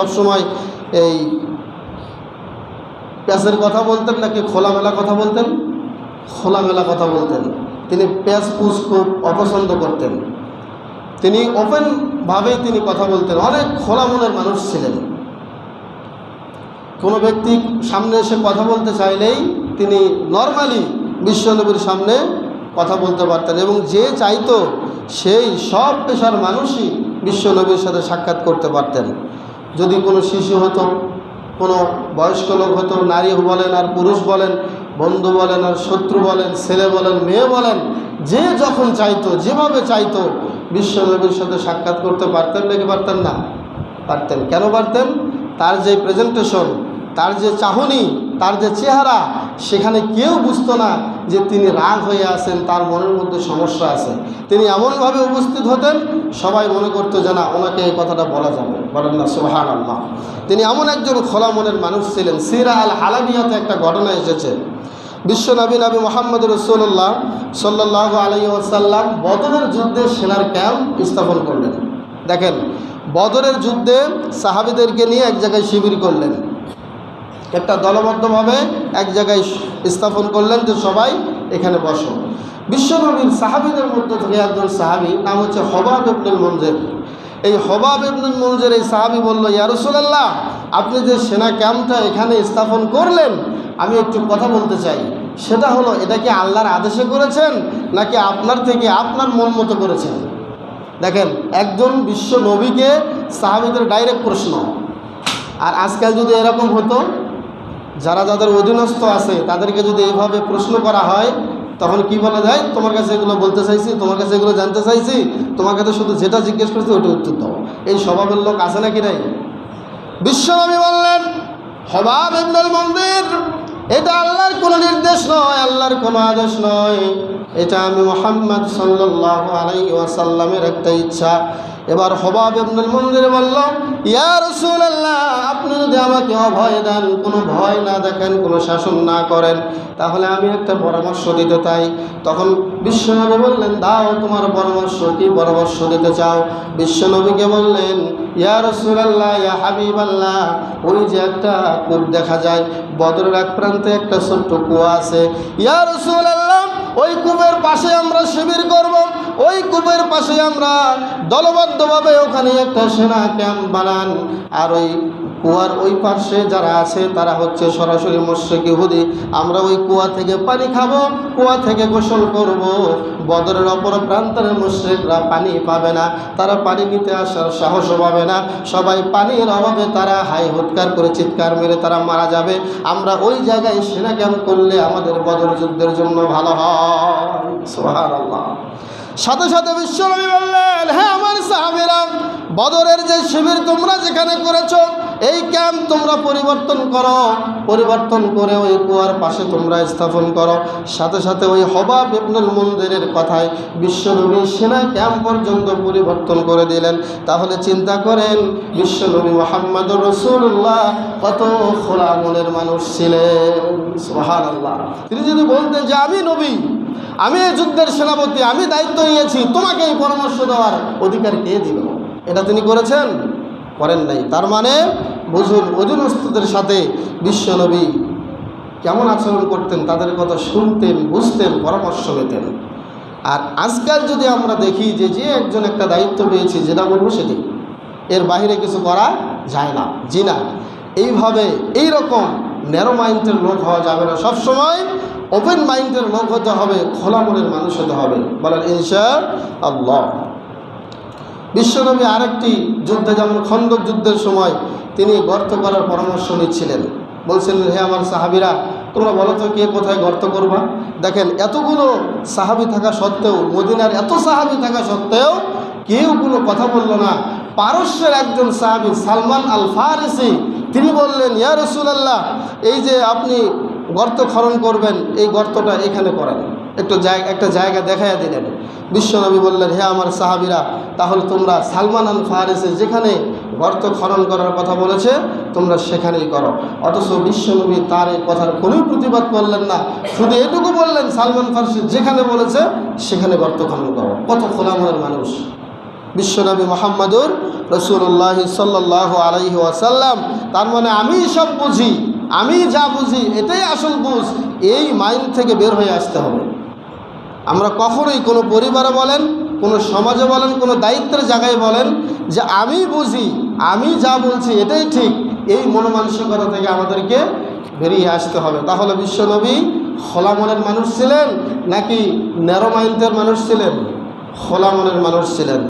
সবসময় এই প্যাঁচের কথা বলতেন নাকি খোলামেলা কথা বলতেন? খোলামেলা কথা বলতেন। তিনি প্যাঁচ পুষ খুব অপছন্দ করতেন। তিনি ওপেনভাবেই তিনি কথা বলতেন। অনেক খোলা মনের মানুষ ছিলেন। কোনো ব্যক্তি সামনে এসে কথা বলতে চাইলেই তিনি নর্মালি বিশ্বনবীর সামনে কথা বলতে পারতেন এবং যে চাইতো সেই সব পেশার মানুষই বিশ্বনবীর সাথে সাক্ষাৎ করতে পারতেন। যদি কোনো শিশু হতো, কোনো বয়স্ক লোক হতো, নারী বলেন আর পুরুষ বলেন, বন্ধু বলেন আর শত্রু বলেন, ছেলে বলেন, মেয়ে বলেন, যে যখন চাইতো, যেভাবে চাইতো, বিশ্বনবীর সাথে সাক্ষাৎ করতে পারতেন নাকি পারতেন না? পারতেন। কেন পারতেন? তার যে প্রেজেন্টেশন তার যে চাহনি তার যে চেহারা, সেখানে কেউ বুঝতো না যে তিনি রাগ হয়ে আছেন, তার মনের মধ্যে সমস্যা আছে। তিনি এমনভাবে উপস্থিত হতেন, সবাই মনে করতো যে না, ওনাকে এই কথাটা বলা যাবে। বলেন না সোহান আল্লাহ তিনি এমন একজন খোলা মনের মানুষ ছিলেন। সিরা আল হালামিয়াতে একটা ঘটনা এসেছে। বিশ্ব নবী নবী মোহাম্মদ রসুল্লাহ সাল্লাহ আলাই ওসাল্লাম বদরের যুদ্ধে সেনার ক্যাম্প স্থাপন করলেন। দেখেন, বদরের যুদ্ধে সাহাবিদেরকে নিয়ে এক জায়গায় শিবির করলেন। একটা দলবদ্ধভাবে এক জায়গায় স্থাপন করলেন যে সবাই এখানে বসো। বিশ্বনবীর সাহাবিদের মধ্যে থেকে একজন সাহাবি, নাম হচ্ছে হবাব ইবনুল মঞ্জের এই হবাব ইবনুল মঞ্জের এই সাহাবি বলল ইয়ারসুল্লাহ আপনি যে সেনা ক্যাম্পটা এখানে স্থাপন করলেন, আমি একটু কথা বলতে চাই। সেটা হলো, এটা কি আল্লাহর আদেশে করেছেন, নাকি আপনার থেকে আপনার মন মতো করেছেন? দেখেন, একজন বিশ্ব নবীকে সাহাবিদের ডাইরেক্ট প্রশ্ন। আর আজকাল যদি এরকম হতো যারা যাদের অধীনস্থ আছে, তাদেরকে যদি এইভাবে প্রশ্ন করা হয়, তখন কি বলা যায়? তোমার কাছে এগুলো বলতে চাইছি, তোমার কাছে এগুলো জানতে চাইছি তোমার কাছে শুধু যেটা জিজ্ঞেস করছি ওটা উত্তর দাও। এই স্বভাবের লোক আছে নাকি নাই? বিশ্বনবী বললেন, হবাব ইবনুল মন্দির, এটা আল্লাহর কোনো নির্দেশ নয়, আল্লাহর কোনো আদেশ নয়। এটা আমি মোহাম্মদ সাল্লাহ আলাই ওয়াসাল্লামের একটা ইচ্ছা। এবার হবাব ইবনুল মন্দির বলল, ইয়া রাসূলুল্লাহ, আপনি যদি আমাকে অভয় দেন, কোনো ভয় না দেখেন, কোনো শাসন না করেন, তাহলে আমি একটা পরামর্শ দিতে চাই। তখন বিশ্বনবী বললেন, দাও তোমার পরামর্শ, কি পরামর্শ দিতে চাও? বিশ্বনবীকে বললেন, ইয়া রাসূলুল্লাহ, ইয়া হাবিব আল্লাহ ওই যে একটা কূপ দেখা যায়, বদরের এক প্রান্তে একটা ছোট্ট কুয়া আছে। ইয়া রাসূলুল্লাহ, ওই কূপের পাশে আমরা শিবির করব ওই কূপের পাশে আমরা দলবদ্ধভাবে ওখানে একটা সেনা ক্যাম্প বানান। আর ওই কুয়ার ওই পাশে যারা আছে, তারা হচ্ছে সরাসরি মৎস্যক ইহুদি। আমরা ওই কুয়া থেকে পানি খাব, কুয়া থেকে গোসল করব। বদরের অপর প্রান্তের মুশ্রিকরা পানি পাবে না। তারা পানি নিতে আসার সাহসও পাবে না। সবাই পানির অভাবে তারা হাই হুৎকার করে চিৎকার মেরে তারা মারা যাবে। আমরা ওই জায়গায় সেনা ক্যাম্প করলে আমাদের বদর যুদ্ধের জন্য ভালো হয়। সুবহানাল্লাহ। সাথে সাথে বিশ্বনবী বললেন হ্যাঁ আমার সাহাবেরা, বদরের যে শিবির তোমরা যেখানে করেছ, এই ক্যাম্প তোমরা পরিবর্তন করো। পরিবর্তন করে ওই কুয়ার পাশে তোমরা স্থাপন করো। সাথে সাথে ওই হবা ইবনুল মন্দিরের কথায় বিশ্বনবী সেনা ক্যাম্প পর্যন্ত পরিবর্তন করে দিলেন। তাহলে চিন্তা করেন, বিশ্বনবী মোহাম্মদ রসুল্লাহ কত খোলা মনের মানুষ ছিলেন। সোহান আল্লাহ তিনি যদি বলতেন যে, আমি নবী আমি এই যুদ্ধের সেনাপতি, আমি দায়িত্ব নিয়েছি, তোমাকে এই পরামর্শ দেওয়ার অধিকার কে দিল? এটা তিনি করেছেন, করেন নাই। তার মানে বুঝুন, অধীনস্থদের সাথে বিশ্বনবী কেমন আচরণ করতেন, তাদের কথা শুনতেন, বুঝতেন, পরামর্শ নিতেন। আর আজকাল যদি আমরা দেখি যে যে একজন একটা দায়িত্ব পেয়েছি, যেটা বলব সেটি। এর বাইরে কিছু করা যায় না, জি না। এইভাবে এই রকম ন্যারো মাইন্ডের লোক হওয়া যাবে না। সবসময় ওপেন মাইন্ডের লোক হতে হবে, খোলা মনের মানুষ হতে হবে। বলেন ইনশা আল্লাহ বিশ্বনবী আরেকটি যুদ্ধে, যেমন খন্দক যুদ্ধের সময় তিনি গর্ত করার পরামর্শ নিচ্ছিলেন। বলছিলেন হে আমার সাহাবিরা, তোমরা বলো তো, কে কোথায় গর্ত করবা? দেখেন, এতগুলো সাহাবি থাকা সত্ত্বেও, মদিনার এত সাহাবি থাকা সত্ত্বেও কেউ কোনো কথা বলল না। পারস্যের একজন সাহাবি, সালমান আল ফারিসি তিনি বললেন, ইয়া রসুলাল্লাহ, এই যে আপনি গর্ত খনন করবেন, এই গর্তটা এখানে করেন। একটু জায়গা, একটা জায়গা দেখাইয়া দিলেন। বিশ্বনবী বললেন, হে আমার সাহাবিরা, তাহলে তোমরা সালমান আল ফারিসে যেখানে গর্ত খনন করার কথা বলেছে, তোমরা সেখানেই করো। অথচ বিশ্বনবী তার এই কথার কোনো প্রতিবাদ করলেন না। শুধু এটুকু বললেন, সালমান ফারসি যেখানে বলেছে, সেখানে গর্ত খনন করো। কত খোলামনের মানুষ। বিশ্বনবী মোহাম্মদুর রসুল্লাহ সাল্লাহ আলাইহি ওয়াসাল্লাম, তার মানে আমি সব বুঝি। আমি যা বুঝি, এটাই আসল বুঝ, এই মাইন্ড থেকে বের হয়ে আসতে হবে। আমরা কখনোই কোনো পরিবারে বলেন, কোনো সমাজে বলেন, কোনো দায়িত্বের জায়গায় বলেন যে আমি বুঝি, আমি যা বলছি, এটাই ঠিক, এই মনোমানসিকতা থেকে আমাদেরকে বেরিয়ে আসতে হবে। তাহলে বিশ্বনবী খোলা মনের মানুষ ছিলেন নাকি ন্যারো মাইন্ডের মানুষ ছিলেন? খোলা মনের মানুষ ছিলেন।